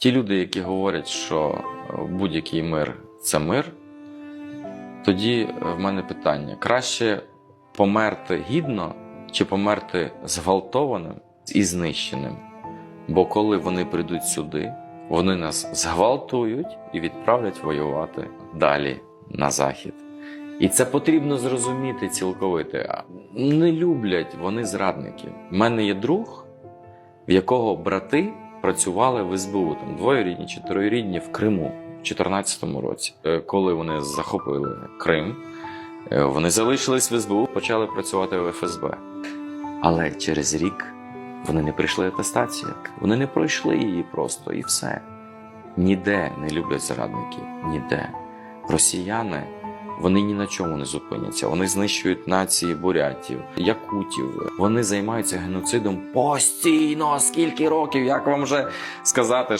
Ті люди, які говорять, що е, будь-який мир це мир, тоді е, в мене питання: краще померти гідно чи померти зґвалтованим і знищеним? Бо коли вони прийдуть сюди, вони нас зґвалтують і відправлять воювати далі на захід. І це потрібно зрозуміти цілковито. Не люблять вони зрадників. У мене є друг, в якого брати працювали в СБУ, там двоюрідні чи троюрідні в Криму в 2014 році. Е, Коли вони захопили Крим, е, вони залишились в СБУ, почали працювати в ФСБ. Але через рік вони не прийшли атестацію. Вони не пройшли її просто і все. Ніде не люблять зрадників. Ніде. Росіяни вони ні на чому не зупиняться. Вони знищують нації бурятів, якутів. Вони займаються геноцидом постійно. Скільки років? Як вам вже сказати,